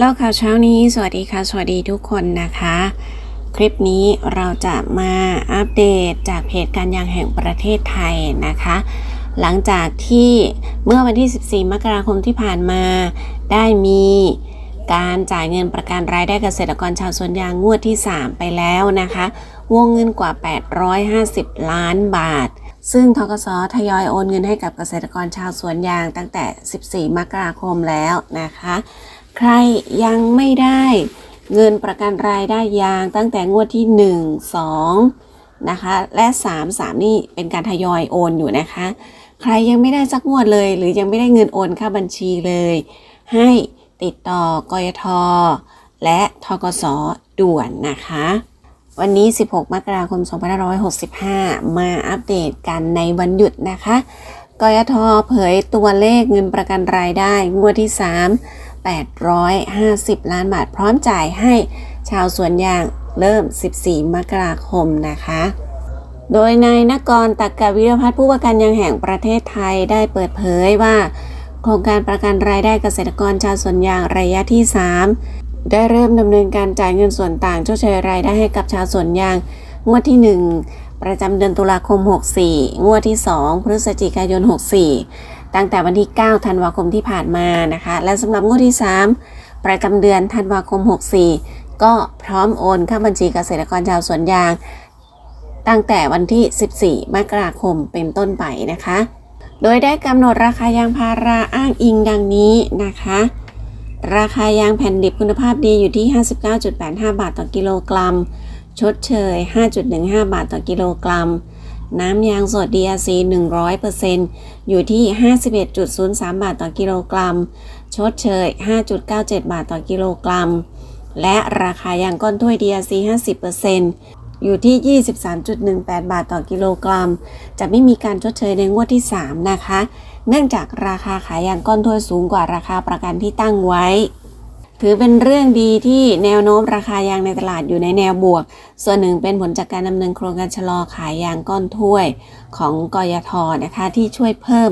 เล่าข่าวเช้านี้ สวัสดีค่ะ สวัสดีทุกคนนะคะ คลิปนี้เราจะมาอัปเดตจากเพจการยางแห่งประเทศไทยนะคะ หลังจากที่เมื่อวันที่ 14 มกราคมที่ผ่านมา ได้มีการจ่ายเงินประกันรายได้เกษตรกรชาวสวนยางงวดที่ 3 ไปแล้วนะคะ วงเงินกว่า 850 ล้านบาท ซึ่งทกสทยอยโอนเงินให้กับเกษตรกรชาวสวนยางตั้งแต่ 14 มกราคมแล้วนะคะ ใครยังไม่ได้เงินประกันรายได้ยางตั้งแต่งวดที่ 1 2 นะคะ และ 3 3 นี่เป็นการทยอยโอนอยู่นะคะ ใครยังไม่ได้สักงวดเลย หรือยังไม่ได้เงินโอนค่าบัญชีเลย ให้ติดต่อกยท และทกสด่วนนะคะ วันนี้ 16 มกราคม 2565 มาอัปเดตกันในวันหยุดนะคะกยทเผยตัวเลขเงินประกันรายได้งวดที่ 3 850 ล้านบาท พร้อมจ่ายให้ชาวสวนยางเริ่ม 14 มกราคมนะคะโดยนายนกรตักกวิรพัฒน์ผู้ว่าการยางแห่งประเทศไทยได้เปิดเผยว่า โครงการประกันรายได้เกษตรกรชาวสวนยางระยะที่ 3 ได้เริ่มดำเนินการจ่ายเงินส่วนต่างชดเชยรายได้ให้กับชาวสวนยาง งวดที่ 1 ประจำเดือนตุลาคม 64 งวดที่ 2 พฤศจิกายน 64 ตั้งแต่วันที่ 9 ธันวาคมที่ผ่านมานะคะ และสำหรับงวดที่ 3 ประจำเดือนธันวาคม 64 ก็พร้อมโอนเข้าบัญชีเกษตรกรชาวสวนยาง ตั้งแต่วันที่ 14 มกราคมเป็นต้นไปนะคะ โดยได้กำหนดราคายางพาราอ้างอิงดังนี้นะคะ ราคายางแผ่นดิบคุณภาพดีอยู่ที่ 59.85 บาทต่อกิโลกรัม ชดเชย 5.15 บาทต่อกิโลกรัม น้ำยางสด DRC 100%อยู่ที่ 51.03 บาทต่อกิโลกรัม ชดเชย 5.97 บาทต่อกิโลกรัม และราคายางก้อนถ้วย DRC 50%อยู่ที่ 23.18 บาทต่อกิโลกรัม จะไม่มีการชดเชยในงวดที่ 3 นะคะ เนื่องจากราคาขายยางก้อนถ้วยสูงกว่าราคาประกันที่ตั้งไว้ ถือเป็นเรื่องดีที่แนวโน้มราคายางในตลาดอยู่ในแนวบวก ส่วนหนึ่งเป็นผลจากการดำเนินโครงการชะลอขายยางก้อนถ้วยของกยทนะคะ ที่ช่วยเพิ่ม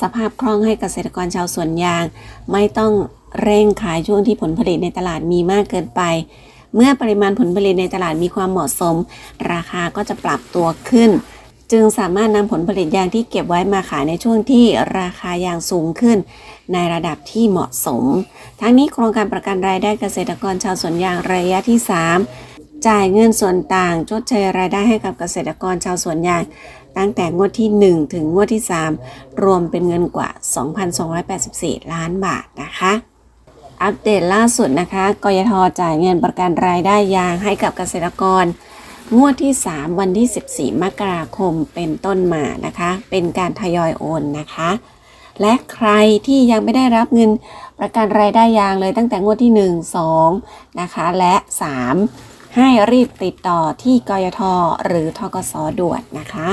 สภาพคล่องให้เกษตรกรชาวสวนยาง ไม่ต้องเร่งขายช่วงที่ผลผลิตในตลาดมีมากเกินไป เมื่อปริมาณผลผลิตในตลาดมีความเหมาะสม ราคาก็จะปรับตัวขึ้น จึงสามารถนำผลผลิตยางที่เก็บไว้มาขายในช่วงที่ราคายางสูงขึ้น ในระดับที่เหมาะสม ทั้งนี้โครงการประกันรายได้เกษตรกรชาวสวนยางระยะที่ 3 จ่ายเงินส่วนต่างชดเชยรายได้ให้กับเกษตรกรชาวสวนยาง ตั้งแต่งวดที่ 1 ถึงงวดที่ 3 รวมเป็นเงินกว่า 2,284 ล้านบาทนะคะอัปเดตล่าสุดนะคะ กยทจ่ายเงินประกันรายได้ยางให้กับเกษตรกร งวดที่ 3 วันที่ 14 มกราคมเป็นต้นมานะคะ เป็นการทยอยโอนนะคะ และใครที่ยังไม่ได้รับเงินประกันรายได้ยางเลยตั้งแต่งวดที่ 1 2 นะคะ และ 3 ให้รีบติดต่อที่กยทหรือทกสด่วนนะคะ